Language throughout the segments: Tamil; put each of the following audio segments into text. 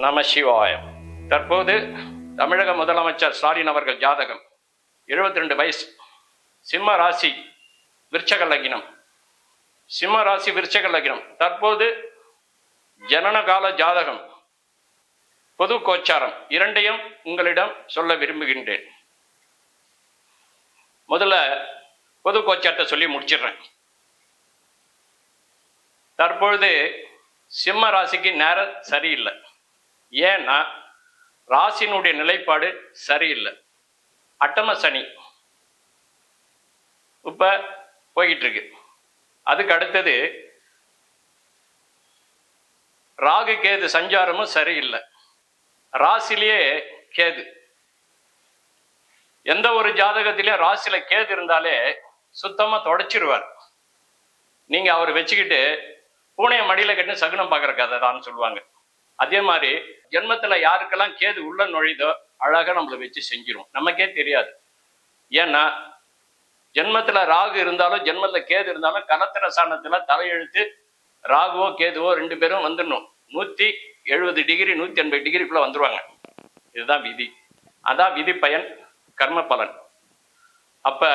நம சிவாயம் தற்போது தமிழக முதலமைச்சர் ஸ்டாலின் அவர்கள் ஜாதகம். 72 ரெண்டு வயசு. சிம்ம ராசி விருச்சக லக்னம். சிம்ம ராசி விருச்சக லக்னம். தற்போது ஜனனகால ஜாதகம். பொது கோச்சாரம். இரண்டையும் உங்களிடம் சொல்ல விரும்புகின்றேன். முதல்ல பொது கோச்சாரத்தை சொல்லி முடிச்சிடுறேன். தற்பொழுது சிம்ம ராசிக்கு நேரம் சரியில்லை. ஏன்னா ராசினுடைய நிலைப்பாடு சரியில்லை. அட்டம சனி இப்ப போய்கிட்டு இருக்கு அதுக்கு அடுத்தது ராகு கேது சஞ்சாரமும் சரியில்லை. ராசிலேயே கேது. எந்த ஒரு ஜாதகத்திலே ராசியில கேது இருந்தாலே சுத்தமா தொடச்சிருவார். நீங்க அவர் வச்சுக்கிட்டு பூனைய மடியில கட்டு சகுனம் பார்க்குற கதை தான் சொல்லுவாங்க. அதே மாதிரி ஜென்மத்துல யாருக்கெல்லாம் கேது உள்ள நுழைதோ அழகா நம்மளை வச்சு செஞ்சிடும் நமக்கே தெரியாது. ஏன்னா ஜென்மத்துல ராகு இருந்தாலும் ஜென்மத்துல கேது இருந்தாலும் கலத்திர சாணத்துல தலையெழுத்து ராகுவோ கேதுவோ ரெண்டு பேரும் வந்துடணும். நூத்தி எழுபது டிகிரி நூத்தி எண்பது டிகிரிக்குள்ள வந்துருவாங்க. இதுதான் விதி. அதான் விதி பயன் கர்ம பலன். அப்ப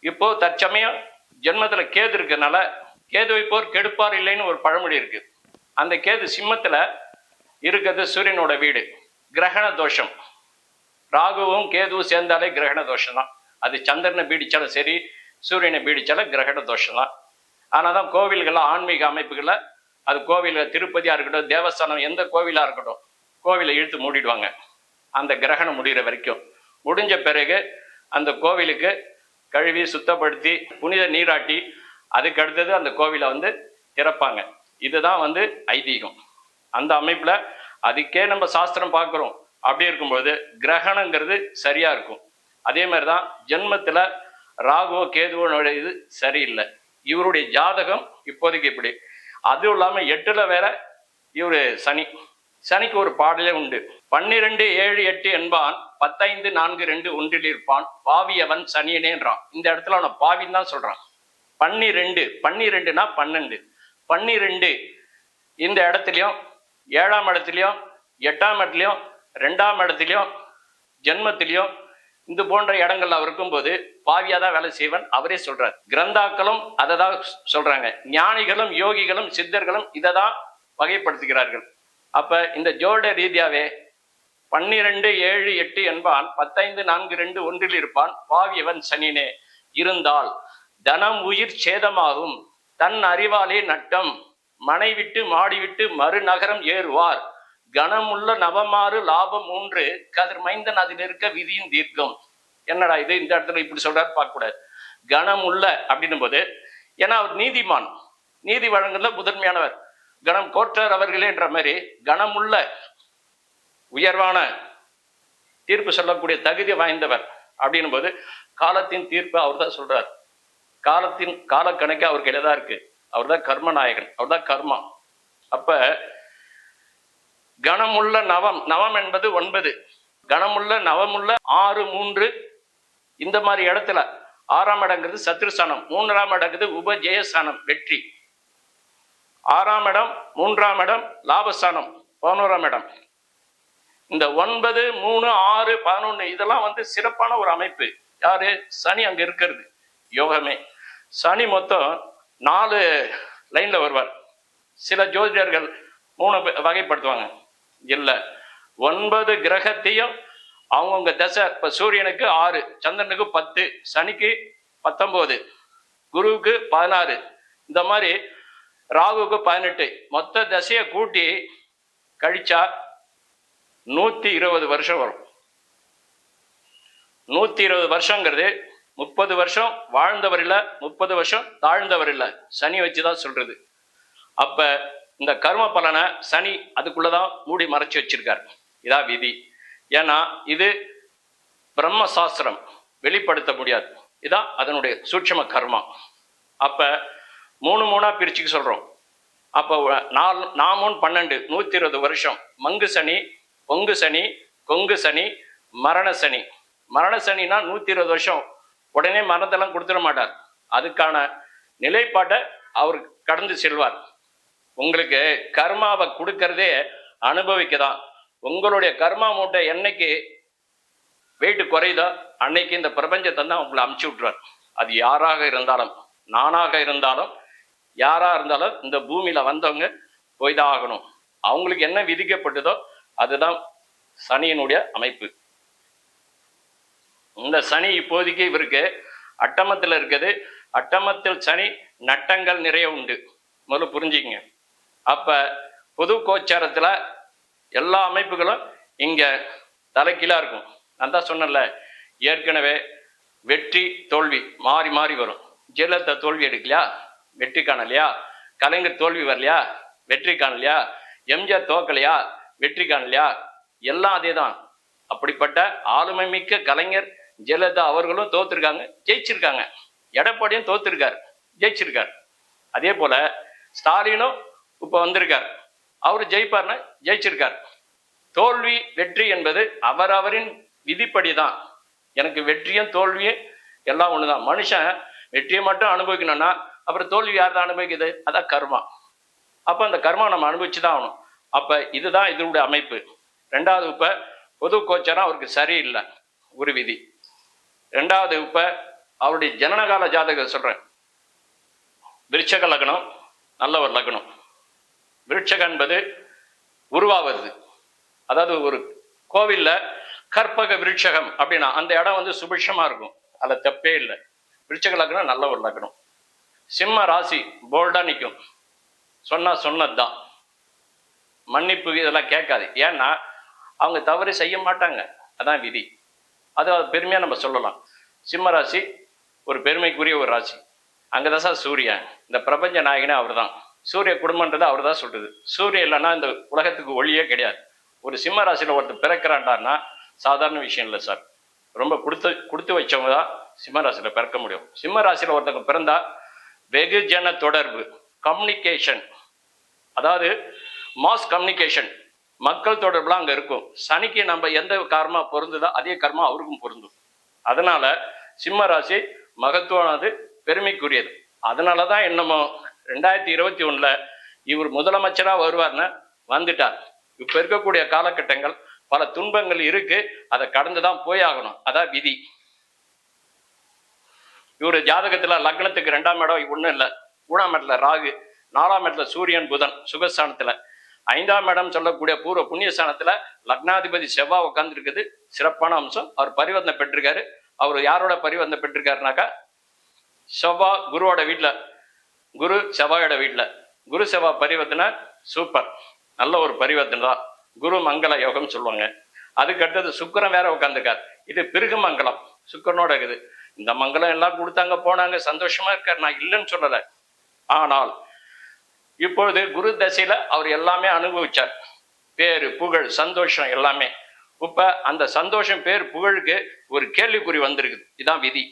இப்போ தற்சமயம் ஜென்மத்துல கேது இருக்கனால கேதுவை போர் கெடுப்பார் இல்லைன்னு ஒரு பழமொழி இருக்கு. அந்த கேது சிம்மத்துல இருக்கிறது சூரியனோட வீடு. கிரகண தோஷம். ராகுவும் கேதுவும் சேர்ந்தாலே கிரகண தோஷம் தான் அது சந்திரனை பீடிச்சாலும் சரி சூரியனை பீடிச்சாலும் கிரகண தோஷம் தான் ஆனால் தான் கோவில்களில் ஆன்மீக அமைப்புகளில் அது கோவிலில் திருப்பதியாக இருக்கட்டும் தேவஸ்தானம் எந்த கோவிலாக இருக்கட்டும் கோவிலை இழுத்து மூடிடுவாங்க. அந்த கிரகணம் முடிகிற வரைக்கும். முடிஞ்ச பிறகு அந்த கோவிலுக்கு கழுவி சுத்தப்படுத்தி புனித நீராட்டி அதுக்கு அடுத்தது அந்த கோவிலை வந்து திறப்பாங்க. இதுதான் வந்து ஐதீகம். அந்த அமைப்பில் அதுக்கே நம்ம சாஸ்திரம் பார்க்குறோம். அப்படி இருக்கும்போது கிரகணங்கிறது சரியாக இருக்கும். அதே மாதிரி தான் ஜென்மத்தில் ராகுவோ கேதுவோ நுழையுது சரியில்லை. இவருடைய ஜாதகம் இப்போதைக்கு இப்படி. அதுவும் இல்லாமல் எட்டில் வேற இவர் சனி. சனிக்கு ஒரு பாடலே உண்டு. பன்னிரெண்டு ஏழு எட்டு என்பான். பத்தைந்து நான்கு ரெண்டு ஒன்றில் இருப்பான். பாவியவன் சனியனேன்றான். இந்த இடத்துல அவனை பாவின்னு தான் சொல்றான். பன்னிரெண்டு. பன்னிரெண்டுனா பன்னெண்டு. பன்னிரெண்டு இந்த இடத்துலையும் ஏழாம் இடத்துலையும் எட்டாம் இடத்துலையும் ரெண்டாம் இடத்துலையும் ஜென்மத்திலையும் இது போன்ற இடங்கள்ல அவர் இருக்கும்போது பாவியா தான் வேலை செய்வன். அவரே சொல்றார். கிரந்தாக்களும் அதை தான் சொல்றாங்க. ஞானிகளும் யோகிகளும் சித்தர்களும் இதை தான் வகைப்படுத்துகிறார்கள். அப்ப இந்த ஜோட ரீதியாவே பன்னிரெண்டு ஏழு எட்டு என்பான். பத்தைந்து நான்கு ரெண்டு ஒன்றில் இருப்பான். பாவியவன் சனினே. இருந்தால் தனம் உயிர் சேதமாகும். தன் அறிவாலே நட்டம். மனை விட்டு மாடி விட்டு மறுநகரம் ஏறுவார். கனமுள்ள நவமாறு லாபம் மூன்று கதிர் மைந்தன் அதில் இருக்க விதியும் தீர்க்கம். என்னடா இது? இந்த இடத்துல இப்படி சொல்றாரு பார்க்க கூடாது கனமுள்ள அப்படின்னும் போது ஏன்னா அவர் நீதிமான். நீதி வழங்குல முதன்மையானவர். கணம் கோற்றார் அவர்களேன்ற மாதிரி கனமுள்ள உயர்வான தீர்ப்பு சொல்லக்கூடிய தகுதி வாய்ந்தவர் அப்படின்னும் போது காலத்தின் தீர்ப்பு அவர் தான் சொல்றார். காலத்தின் காலக்கணக்கு அவர் கையில தான் இருக்கு. அவர் தான் கர்மநாயகன் அவர் தான் கர்மா. அப்ப கணமுள்ள நவம் நவம் என்பது ஒன்பது. கணமுள்ள நவமுள்ள ஆறு மூன்று இந்த மாதிரி இடத்துல ஆறாம் இடங்கிறது சத்ருஸ்தானம் மூன்றாம் இடங்கிறது உபஜெயஸ்தானம் வெற்றி. ஆறாம் இடம் மூன்றாம் இடம் லாபஸ்தானம் பதினோராம் இடம். இந்த ஒன்பது மூணு ஆறு பதினொன்று இதெல்லாம் வந்து சிறப்பான ஒரு அமைப்பு. யாரு? சனி அங்க இருக்கிறது. யோகமே. சனி மொத்தம் நாலு லைன்ல வருவார். சில ஜோதிடர்கள் மூணு வகைப்படுத்துவாங்க. இல்லை ஒன்பது கிரகத்தையும் அவங்கவுங்க தசை இப்போ சூரியனுக்கு ஆறு சந்திரனுக்கு பத்து சனிக்கு பத்தொம்போது குருவுக்கு பதினாறு. இந்த மாதிரி ராகுவுக்கு பதினெட்டு. மொத்த தசையை கூட்டி கழிச்சா நூற்றி இருபது வருஷம் வரும். நூற்றி இருபது வருஷங்கிறது முப்பது வருஷம் வாழ்ந்தவர் இல்லை முப்பது வருஷம் தாழ்ந்தவர் இல்லை. சனி வச்சு தான் சொல்றது. அப்ப இந்த கர்ம பலனை சனி அதுக்குள்ளதான் மூடி மறைச்சு வச்சிருக்கார். இதான் விதி. ஏன்னா இது பிரம்ம சாஸ்திரம் வெளிப்படுத்த முடியாது. இதான் அதனுடைய சூட்சம கர்மா. அப்ப மூணு மூணா பிரிச்சுக்க சொல்றோம். அப்போ நாலு நாமூன் பன்னெண்டு நூத்தி இருபது வருஷம். மங்கு சனி பொங்கு சனி கொங்கு சனி மரண சனி. மரண சனினா நூத்தி இருபது வருஷம் உடனே மரணத்தெல்லாம் கொடுத்துட மாட்டார். அதுக்கான நிலைப்பாட்டை அவர் கடந்து செல்வார். உங்களுக்கு கர்மாவை கொடுக்கறதே அனுபவிக்க தான் உங்களுடைய கர்மா மூட்டை என்னைக்கு வெயிட்டு குறையுதோ அன்னைக்கு இந்த பிரபஞ்சத்தை தான் உங்களை அமுச்சு விட்டுருவார். அது யாராக இருந்தாலும் நானாக இருந்தாலும் யாராக இருந்தாலும் இந்த பூமியில் வந்தவங்க போய் தான் ஆகணும். அவங்களுக்கு என்ன விதிக்கப்பட்டதோ அதுதான் சனியினுடைய அமைப்பு. இந்த சனி இப்போதைக்கு இவருக்கு அட்டமத்தில் இருக்குது. அட்டமத்தில் சனி நட்டங்கள் நிறைய உண்டு. முதல்ல புரிஞ்சுக்கங்க. அப்போ பொது கோச்சாரத்தில் எல்லா அமைப்புகளும் இங்கே தலைக்கீழாக இருக்கும். நான் தான் சொன்னேன்ல ஏற்கனவே வெற்றி தோல்வி மாறி மாறி வரும். ஜெயலலிதா தோல்வி எடுக்கலையா? வெற்றி காணலையா? கலைஞர் தோல்வி வரலையா? வெற்றி காணலையா? எம்ஜிஆர் தோக்கலையா வெற்றி காணலையா? எல்லாம் அதே தான் அப்படிப்பட்ட ஆளுமை மிக்க கலைஞர் ஜெயலலிதா அவர்களும் தோத்துருக்காங்க ஜெயிச்சிருக்காங்க. எடப்பாடியும் தோத்துருக்கார் ஜெயிச்சிருக்கார். அதே போல ஸ்டாலினும் இப்போ வந்திருக்கார். அவர் ஜெயிப்பார்னா ஜெயிச்சிருக்கார். தோல்வி வெற்றி என்பது அவரவரின் விதிப்படி தான் எனக்கு வெற்றியும் தோல்வியும் எல்லாம் ஒன்று தான் மனுஷன் வெற்றியை மட்டும் அனுபவிக்கணும்னா அப்புறம் தோல்வி யார் தான் அனுபவிக்குது? அதான் கர்மா. அப்போ அந்த கர்மா நம்ம அனுபவிச்சு தான் ஆகணும். அப்போ இதுதான் இதனுடைய அமைப்பு. ரெண்டாவது இப்போ பொது கோச்சரம் அவருக்கு சரியில்லை. ஒரு விதி. ரெண்டாவது இப்ப அவருடைய ஜனனகால ஜாதகம் சொல்றேன். விருட்சக லக்னம் நல்ல ஒரு லக்னம். விருட்சகம் என்பது உருவாவது. அதாவது ஒரு கோவில்ல கற்பக விருட்சகம் அப்படின்னா அந்த இடம் வந்து சுபிஷமா இருக்கும். அதுல தப்பே இல்லை. விருட்சக லக்னம் நல்ல ஒரு லக்னம். சிம்ம ராசி போல்டா நிற்கும் சொன்னா சொன்னதுதான். மன்னிப்பு இதெல்லாம் கேட்காது. ஏன்னா அவங்க தவறு செய்ய மாட்டாங்க. அதான் விதி. அது பெருமையாக நம்ம சொல்லலாம். சிம்ம ராசி ஒரு பெருமைக்குரிய ஒரு ராசி. அங்கே தான் சார் சூரியன். இந்த பிரபஞ்ச நாயகனே அவர் தான் சூரிய குடும்பன்றது அவர் தான் சொல்கிறது சூரியன் இல்லைன்னா இந்த உலகத்துக்கு ஒளியே கிடையாது. ஒரு சிம்ம ராசியில் ஒருத்தர் பிறக்கிறான்டான்னா சாதாரண விஷயம் இல்லை சார். ரொம்ப கொடுத்து கொடுத்து வச்சவங்க தான் சிம்ம ராசியில் பிறக்க முடியும். சிம்ம ராசியில் ஒருத்தவங்க பிறந்தா வெகுஜன தொடர்பு கம்யூனிகேஷன் அதாவது மாஸ் கம்யூனிகேஷன் மக்கள் தொடர்புலாம் அங்க இருக்கும். சனிக்கு நம்ம எந்த கர்மா பொருந்துதோ அதே கர்மா அவருக்கும் பொருந்தும். அதனால சிம்ம ராசி மகத்துவமானது பெருமைக்குரியது. அதனாலதான் என்னமோ ரெண்டாயிரத்தி இருபத்தி ஒண்ணுல இவர் முதலமைச்சரா வருவார்னு வந்துட்டார். இப்ப இருக்கக்கூடிய காலகட்டங்கள் பல துன்பங்கள் இருக்கு. அதை கடந்துதான் போய் ஆகணும் அதான் விதி. இவரு ஜாதகத்துல லக்னத்துக்கு ரெண்டாம் இடம் ஒண்ணும் இல்லை. மூணாம் இடத்துல ராகு நாலாம் இடத்துல சூரியன் புதன் சுகஸ்தானத்தில் ஐந்தாம் இடம் சொல்லக்கூடிய பூர்வ புண்ணியஸ்தானத்துல லக்னாதிபதி செவ்வாய் உட்காந்துருக்குது சிறப்பான அம்சம். அவர் பரிவர்த்தனை பெற்றிருக்காரு. அவர் யாரோட பரிவர்த்தனை பெற்றிருக்காருனாக்கா செவ்வாய் குருவோட வீட்டில் குரு செவ்வாயோட வீட்டில் குரு செவ்வாய் பரிவர்த்தனை சூப்பர். நல்ல ஒரு பரிவர்த்தனை தான். குரு மங்கள யோகம் சொல்லுவாங்க. அதுக்கு அடுத்தது சுக்கிரன் வேற உட்காந்துருக்கார் இது பிருகு மங்கலம் சுக்கிரனோட இருக்குது. இந்த மங்களம் எல்லாம் கொடுத்தாங்க போனாங்க சந்தோஷமா இருக்கார். நான் இல்லைன்னு சொல்லலை. ஆனால் இப்பொழுது குரு தசையில அவர் எல்லாமே அனுபவிச்சார். பேரு புகழ் சந்தோஷம் எல்லாமே. இப்ப அந்த சந்தோஷம் பேர் புகழுக்கு ஒரு கேள்விக்குறி வந்திருக்குது இதுதான் விதி.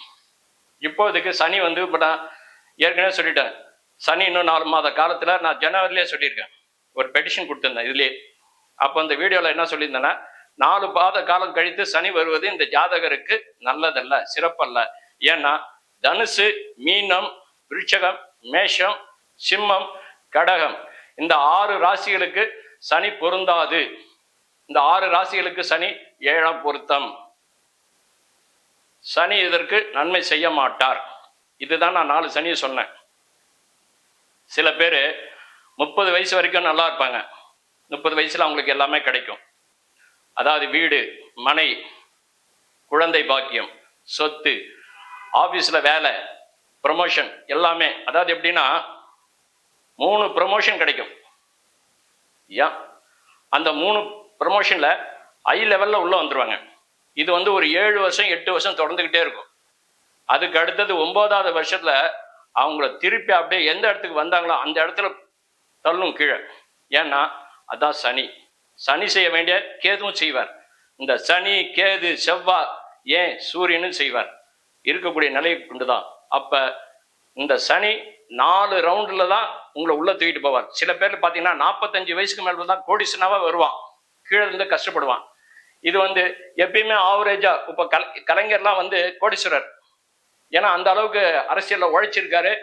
இப்போதைக்கு சனி வந்து இப்ப நான் ஏற்கனவே சொல்லிட்டேன். சனி இன்னும் நாலு மாத காலத்துல நான் ஜனவரிலேயே சொல்லியிருக்கேன். ஒரு பெட்டிஷன் கொடுத்திருந்தேன் இதுலயே. அப்போ அந்த வீடியோல என்ன சொல்லியிருந்தேன்னா நாலு பாத காலம் கழித்து சனி வருவது இந்த ஜாதகருக்கு நல்லதல்ல சிறப்பல்ல. ஏன்னா தனுசு மீனம் விருட்சகம் மேஷம் சிம்மம் கடகம். இந்த ஆறு ராசிகளுக்கு சனி பொருந்தாது. இந்த ஆறு ராசிகளுக்கு சனி ஏழாம் பொருத்தம். சனி இதற்கு நன்மை செய்ய மாட்டார். இதுதான் நான் நாலு சனியை சொன்னேன். சில பேர் முப்பது வயசு வரைக்கும் நல்லா இருப்பாங்க. முப்பது வயசுல அவங்களுக்கு எல்லாமே கிடைக்கும். அதாவது வீடு மனை குழந்தை பாக்கியம் சொத்து ஆஃபீஸில் வேலை ப்ரமோஷன் எல்லாமே. அதாவது எப்படின்னா மூணு ப்ரமோஷன் கிடைக்கும். ஏன் அந்த மூணு ப்ரமோஷனில் ஐ லெவலில் உள்ள வந்துருவாங்க. இது வந்து ஒரு ஏழு வருஷம் எட்டு வருஷம் தொடர்ந்துக்கிட்டே இருக்கும். அதுக்கு அடுத்தது ஒன்பதாவது வருஷத்தில் அவங்கள திருப்பி அப்படியே எந்த இடத்துக்கு வந்தாங்களோ அந்த இடத்துல தள்ளும் கீழே. ஏன்னா அதான் சனி. சனி செய்ய வேண்டிய கேதுவும் செய்வார். இந்த சனி கேது செவ்வா ஏன் சூரியனும் செய்வார்? இருக்கக்கூடிய நிலையை கொண்டுதான். அப்ப இந்த சனி நாலு ரவுண்டில் தான் உங்களை உள்ள தூக்கிட்டு போவார். சில பேர் பாத்தீங்கன்னா நாற்பத்தஞ்சு வயசுக்கு மேல தான் கோடிசனாவா வருவான். கீழே இருந்து கஷ்டப்படுவான். இது வந்து எப்பயுமே ஆவரேஜா இப்ப கல கலைஞர்லாம் வந்து கோடீஸ்வரர். ஏன்னா அந்த அளவுக்கு அரசியல்ல உழைச்சிருக்காரு.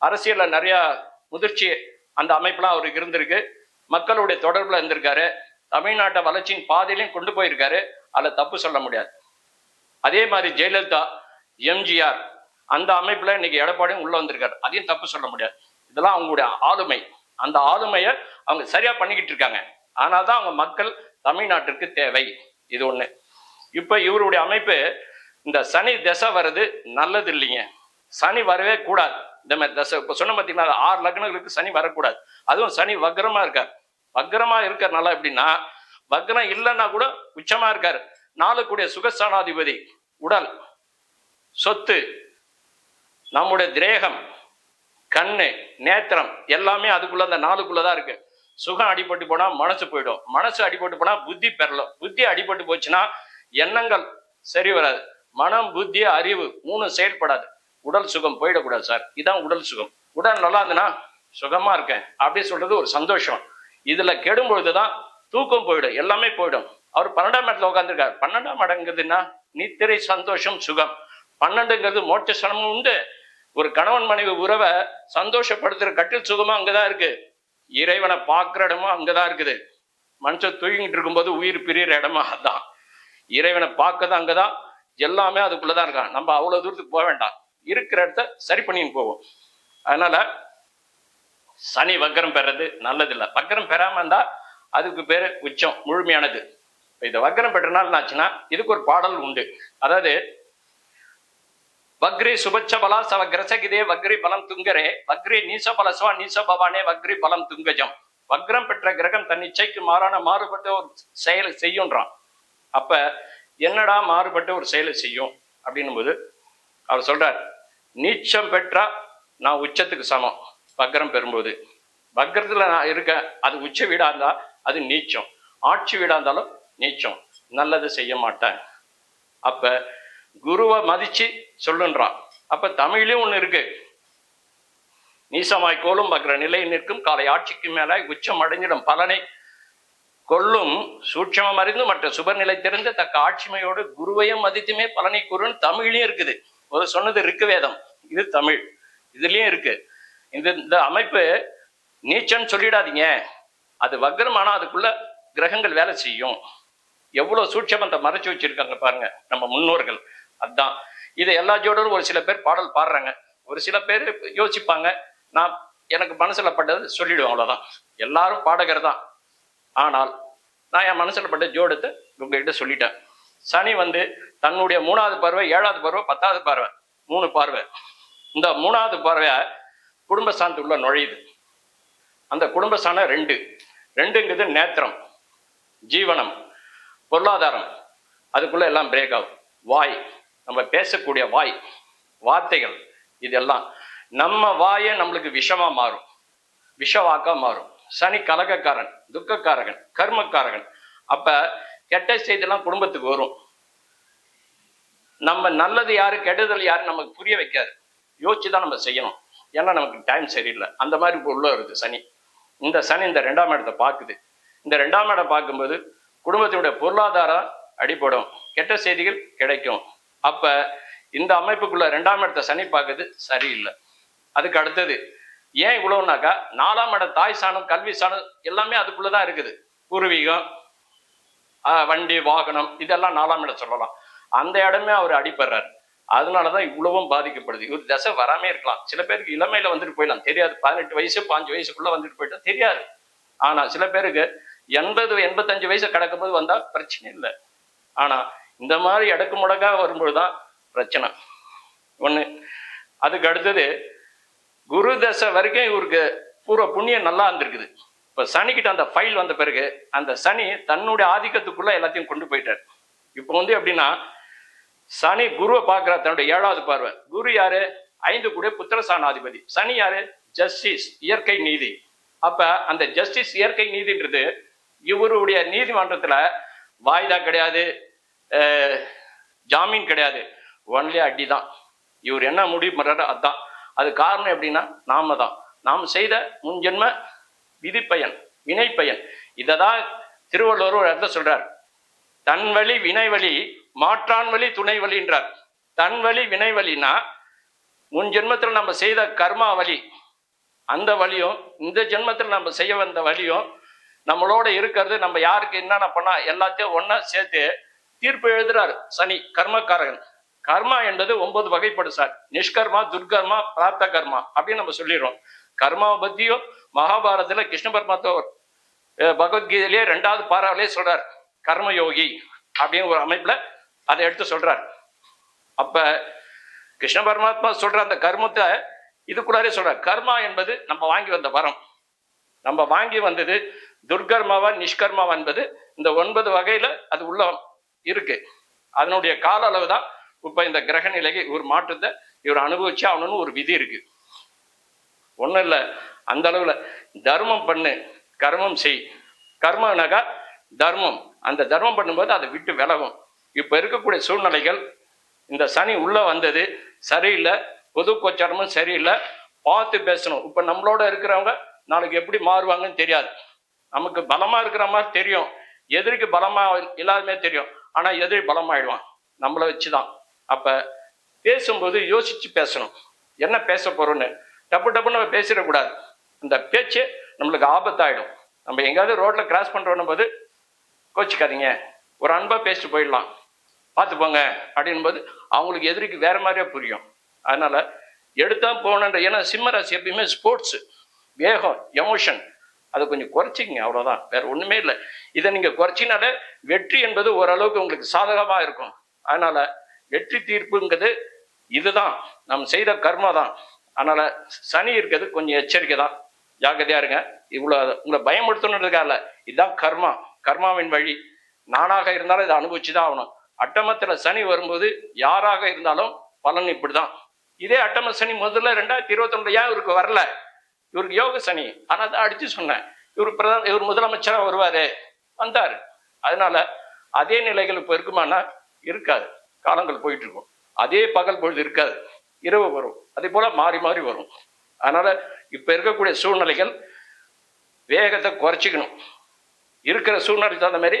அரசியல்ல நிறைய முதிர்ச்சி அந்த அமைப்புலாம் அவருக்கு இருந்திருக்கு. மக்களுடைய தொடர்புல இருந்திருக்காரு. தமிழ்நாட்டை வளர்ச்சியின் பாதையிலையும் கொண்டு போயிருக்காரு. அதில் தப்பு சொல்ல முடியாது. அதே மாதிரி ஜெயலலிதா எம்ஜிஆர் அந்த அமைப்புல இன்னைக்கு எடப்பாடியும் உள்ள வந்திருக்காரு. அதையும் தப்பு சொல்ல முடியாது. இதெல்லாம் அவங்களுடைய ஆளுமை. அந்த ஆளுமையை அவங்க சரியா பண்ணிக்கிட்டு இருக்காங்க. ஆனால் தான் அவங்க மக்கள் தமிழ்நாட்டிற்கு தேவை. இது ஒன்று இப்போ இவருடைய அமைப்பு இந்த சனி திசை வர்றது நல்லது இல்லைங்க. சனி வரவே கூடாது. இந்த மாதிரி தசை இப்போ சொன்ன பார்த்தீங்கன்னா ஆறு லக்னங்களுக்கு சனி வரக்கூடாது. அதுவும் சனி வக்ரமாக இருக்கார். வக்ரமா இருக்கிறனால எப்படின்னா வக்ரம் இல்லைன்னா கூட உச்சமா இருக்காரு. நாளுக்குடைய சுகஸ்தானாதிபதி உடல் சொத்து நம்முடைய திரேகம் கண்ணு நேத்திரம் எல்லாமே அதுக்குள்ள அந்த நாளுக்குள்ளதான் இருக்கு. சுகம் அடிபட்டு போனா மனசு போயிடும். மனசு அடிபட்டு போனா புத்தி பெறலாம். புத்தி அடிபட்டு போச்சுன்னா எண்ணங்கள் சரி வராது. மனம் புத்தி அறிவு மூணு செயல்படாது. உடல் சுகம் போயிடக்கூடாது சார். இதான் உடல் சுகம். உடல் நல்லா இருந்ததுன்னா சுகமா இருக்கேன். அப்படின்னு சொல்றது ஒரு சந்தோஷம். இதுல கெடும் பொழுதுதான் தூக்கம் போயிடும். எல்லாமே போயிடும். அவர் பன்னெண்டாம் இடத்துல உட்காந்துருக்காரு பன்னெண்டாம் இடங்கிறதுன்னா நித்திரை சந்தோஷம் சுகம். பன்னெண்டுங்கிறது மோட்ச சனமும் உண்டு. ஒரு கணவன் மனைவி உறவை சந்தோஷப்படுத்துற கட்டில் சுகமா அங்கதான் இருக்கு. இறைவனை பார்க்குற இடமும் அங்கதான் இருக்குது. மனுஷன் தூங்கிட்டு இருக்கும்போது உயிர் பிரியற இடமா அதான். இறைவனை பார்க்கதான் அங்கதான். எல்லாமே அதுக்குள்ளதான் இருக்கான் நம்ம அவ்வளவு தூரத்துக்கு போக வேண்டாம். இருக்கிற இடத்த சரி பண்ணின்னு போவோம். அதனால சனி வக்கரம் பெறது நல்லதில்லை. வக்கரம் பெறாம இருந்தா அதுக்கு பேரு உச்சம் முழுமையானது. இப்ப இந்த வக்கரம் பெற்றனால என்னாச்சுன்னா இதுக்கு ஒரு பாடல் உண்டு. அதாவது வக்ரி சுபச்ச பலா சவ கிரசகிதே வக்ரி பலம் துங்கரே. வக்ரி நீச பலஸ்வா நீச பவானே வக்ரி பலம் துங்கஜம். வக்ரம் பெற்ற கிரகம் தன் இச்சைக்கு மாறான மாறுபட்ட ஒரு செயலை செய்யுன்றான். அப்ப என்னடா மாறுபட்ட ஒரு செயலை செய்யும்? அப்படின்னும் போது அவர் சொல்றார் நீச்சம் பெற்றா நான் உச்சத்துக்கு சமம். வக்ரம் பெறும்போது வக்ரத்துல நான் இருக்கேன். அது உச்ச வீடா இருந்தா அது நீச்சம். ஆட்சி வீடா இருந்தாலும் நீச்சம். நல்லது செய்ய மாட்டேன். அப்ப குருவை மதிச்சு சொல்லுன்றான். அப்ப தமிழ்லயும் ஒண்ணு இருக்கு. நீசமாய் கோலும் பக்ர நிலை நிற்கும். காலை ஆட்சிக்கு மேல உச்சம் அடைஞ்சிடும் பலனை. கொள்ளும் சூட்சமம் அறிந்து மற்ற சுபநிலை தெரிந்த தக்க ஆட்சிமையோடு குருவையும் மதித்துமே பலனை கூறுன்னு தமிழ்லயும் இருக்குது. ஒரு சொன்னது இருக்கு வேதம். இது தமிழ். இதுலயும் இருக்கு. இந்த இந்த அமைப்பு நீச்சன்னு சொல்லிடாதீங்க. அது வக்ரமானா அதுக்குள்ள கிரகங்கள் வேலை செய்யும். எவ்வளவு சூட்சமத்தை மறைச்சு வச்சிருக்காங்க பாருங்க நம்ம முன்னோர்கள். அதான். இதை எல்லா ஜோடரும் ஒரு சில பேர் பாடல் பாடுறாங்க. ஒரு சில பேர் யோசிப்பாங்க. நான் எனக்கு மனசுல பட்டது சொல்லிடுவேன் அவ்வளவுதான். எல்லாரும் பாடகர் தான் ஆனால் நான் என் மனசுல பட்ட ஜோடத்தை உங்ககிட்ட சொல்லிட்டேன். சனி வந்து தன்னுடைய மூணாவது பார்வை ஏழாவது பார்வை பத்தாவது பார்வை. மூணு பார்வை. இந்த மூணாவது பார்வையை குடும்பஸ்தானத்துக்குள்ள நுழையுது. அந்த குடும்பஸ்தானம் ரெண்டு. ரெண்டுங்கிறது நேத்திரம் ஜீவனம் பொருளாதாரம். அதுக்குள்ள எல்லாம் பிரேக் ஆகும். வாய். நம்ம பேசக்கூடிய வாய் வார்த்தைகள் இதெல்லாம். நம்ம வாயை நம்மளுக்கு விஷமா மாறும். விஷவாக்கா மாறும். சனி கலகக்காரன் துக்கக்காரகன் கர்மக்காரகன். அப்ப கெட்ட செய்தியெல்லாம் குடும்பத்துக்கு வரும். நம்ம நல்லது யாரு கெடுதல் யாரு நமக்கு புரிய வைக்காது. யோசிச்சு தான் நம்ம செய்யணும். ஏன்னா நமக்கு டைம் சரியில்லை. அந்த மாதிரி இப்போ உள்ள வருது சனி. இந்த சனி இந்த ரெண்டாம் இடத்தை பார்க்குது. இந்த ரெண்டாம் இடம் பார்க்கும்போது குடும்பத்தினுடைய பொருளாதாரம் அடிபடும். கெட்ட செய்திகள் கிடைக்கும். அப்ப இந்த அமைப்புக்குள்ள ரெண்டாம் இடத்தை சனி பார்க்குது சரியில்லை. அதுக்கு அடுத்தது ஏன் இவ்வளவுனாக்கா நாலாம் இடம் தாய் சாணம் கல்வி சாணம் எல்லாமே அதுக்குள்ளதான் இருக்குது. பூர்வீகம் ஆஹ் வண்டி வாகனம் இதெல்லாம் நாலாம் இடம் சொல்லலாம். அந்த இடமே அவர் அடிபடுறாரு. அதனாலதான் இவ்வளவும் பாதிக்கப்படுது. இவர் தசை வராமே இருக்கலாம். சில பேருக்கு இளமையில வந்துட்டு போயிடலாம். தெரியாது. பதினெட்டு வயசு பாஞ்சு வயசுக்குள்ள வந்துட்டு போயிட்டா தெரியாது. ஆனா சில பேருக்கு எண்பது எண்பத்தஞ்சு வயசு கிடக்கும்போது வந்தா பிரச்சனை இல்லை. ஆனா இந்த மாதிரி இடக்கு முடக்கா வரும்பொழுதுதான் பிரச்சனை. ஒன்று அதுக்கு அடுத்தது குரு தசை வரைக்கும் இவருக்கு பூர்வ புண்ணியம் நல்லா இருந்திருக்குது. இப்போ சனிக்கிட்ட அந்த ஃபைல் வந்த பிறகு அந்த சனி தன்னுடைய ஆதிக்கத்துக்குள்ளே எல்லாத்தையும் கொண்டு போயிட்டார். இப்போ வந்து எப்படின்னா சனி குருவை பார்க்குற தன்னுடைய ஏழாவது பார்வை. குரு யாரு? ஐந்து கூட புத்திரசானாதிபதி. சனி யாரு? ஜஸ்டிஸ் இயற்கை நீதி. அப்ப அந்த ஜஸ்டிஸ் இயற்கை நீதின்றது இவருடைய நீதிமன்றத்துல வாய்தா கிடையாது ஜாமீன் கிடையாது. ஒன்லி அடி தான் இவர் என்ன முடிவு பண்ணுறாரு அதுதான் அது காரணம் எப்படின்னா நாம தான். நாம் செய்த முன்ஜென்ம விதிப்பயன் வினைப்பயன். இதை தான் திருவள்ளுவர் ஒரு இடத்த சொல்றார். தன் வழி வினை வழி மாற்றான் வழி துணை வழின்றார் தன் வழி வினை வழினா முன் ஜென்மத்தில் நம்ம செய்த கர்மா வழி. அந்த வழியும் இந்த ஜென்மத்தில் நம்ம செய்ய வந்த வழியும் நம்மளோட இருக்கிறது நம்ம யாருக்கு என்னென்ன பண்ணா எல்லாத்தையும் ஒன்றா சேர்த்து தீர்ப்பு எழுதுறார். சனி கர்மக்காரகன். கர்மா என்பது ஒன்பது வகைப்படும் சார். நிஷ்கர்மா துர்கர்மா பிராப்த கர்மா அப்படின்னு நம்ம சொல்லிடுறோம். கர்மாவை பத்தியும் மகாபாரதத்துல கிருஷ்ண பரமாத்மா பகவத்கீதையிலேயே ரெண்டாவது பாராவிலே சொல்றார். கர்மயோகி அப்படின்னு ஒரு அமைப்புல அதை எடுத்து சொல்றார். அப்ப கிருஷ்ண பரமாத்மா சொல்ற அந்த கர்மத்தை இதுக்குள்ளாரே சொல்றார். கர்மா என்பது நம்ம வாங்கி வந்த வரம். நம்ம வாங்கி வந்தது துர்கர்மாவா நிஷ்கர்மாவா என்பது இந்த ஒன்பது வகையில அது உள்ள இருக்கு. அதனுடைய கால அளவு தான் இப்ப இந்த கிரக நிலைக்கு ஒரு மாற்றத்தை இவர் அனுபவிச்சு ஆகணும்னு ஒரு விதி இருக்கு. ஒண்ணும் இல்லை. அந்த அளவுல தர்மம் பண்ணு கர்மம் செய். கர்மனாக்கா தர்மம். அந்த தர்மம் பண்ணும்போது அதை விட்டு விலகும். இப்ப இருக்கக்கூடிய சூழ்நிலைகள் இந்த சனி உள்ள வந்தது சரியில்லை பொது கோச்சாரமும் சரியில்லை பார்த்து பேசணும். இப்ப நம்மளோட இருக்கிறவங்க நாளைக்கு எப்படி மாறுவாங்கன்னு தெரியாது. நமக்கு பலமா இருக்கிற மாதிரி தெரியும். எதிரிக்கு பலமா இல்லாதமே தெரியும். ஆனால் எதிரி பலமாயிடுவான். நம்மளை வச்சு தான் அப்போ பேசும்போது யோசித்து பேசணும். என்ன பேச போகிறோன்னு டப்பு டப்புன்னு நம்ம பேசிடக்கூடாது. அந்த பேச்சு நம்மளுக்கு ஆபத்தாயிடும். நம்ம எங்கேயாவது ரோட்டில் கிராஸ் பண்ணுறோன்னும் போது கோச்சிக்காதீங்க. ஒரு அன்பாக பேசிட்டு போயிடலாம். பார்த்துப்போங்க அப்படின்போது அவங்களுக்கு எதிரிக்கு வேறு மாதிரியே புரியும். அதனால் எடுத்தால் போகணுன்ற ஏன்னா சிம்மராசி எப்பயுமே ஸ்போர்ட்ஸ் வேகம் எமோஷன் அதை கொஞ்சம் குறைச்சிங்க அவ்வளோதான் வேற ஒன்றுமே இல்லை. இதை நீங்கள் குறைச்சினால வெற்றி என்பது ஓரளவுக்கு உங்களுக்கு சாதகமாக இருக்கும். அதனால் வெற்றி தீர்ப்புங்கிறது இதுதான். நம்ம செய்த கர்மா தான். அதனால் சனி இருக்கிறது கொஞ்சம் எச்சரிக்கை தான். ஜாக்கிரதையாக இருங்க. இவ்வளோ உங்களை இல்லை. இதுதான் கர்மா. கர்மாவின் வழி. நானாக இருந்தாலும் இதை அனுபவிச்சுதான் ஆகணும். அட்டமத்தில் சனி வரும்போது யாராக இருந்தாலும் பலன் இப்படி தான் இதே அட்டம சனி முதல்ல ரெண்டாயிரத்தி இருபத்தி ஒன்பது ஏன் இவருக்கு வரல? இவருக்கு யோக சனி. ஆனால் அதை அடித்து சொன்னேன். இவர் பிரதம இவர் முதலமைச்சராக வருவார். வந்தார். அதனால அதே நிலைகள் இப்போ இருக்குமானா இருக்காது. காலங்கள் போயிட்டு இருக்கும். அதே பகல் பொழுது இருக்காது. இரவு வரும். அதே போல் மாறி மாறி வரும். அதனால் இப்போ இருக்கக்கூடிய சூழ்நிலைகள் வேகத்தை குறைச்சிக்கணும். இருக்கிற சூழ்நிலைக்கு தகுந்த மாதிரி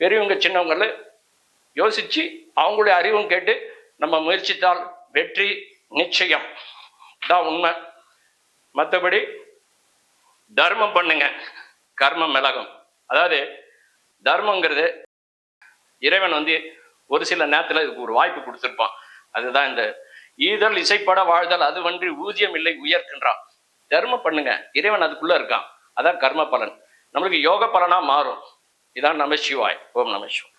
பெரியவங்க சின்னவங்கள யோசித்து அவங்களுடைய அறிவும் கேட்டு நம்ம முயற்சித்தால் வெற்றி நிச்சயம். தான் உண்மை. மற்றபடி தர்மம் பண்ணுங்க. கர்மம் மிளகும். அதாவது தர்மங்கிறது இறைவன் வந்து ஒரு சில நேரத்தில் இதுக்கு ஒரு வாய்ப்பு கொடுத்துருப்பான். அதுதான் இந்த ஈதல் இசைப்பட வாழ்தல் வந்து ஊதியம் இல்லை உயர்க்கின்றான். தர்மம் பண்ணுங்க. இறைவன் அதுக்குள்ள இருக்கான். அதான் கர்ம பலன். நம்மளுக்கு யோக பலனா மாறும். இதான் நம சிவாய். ஓம் நம சிவாய்.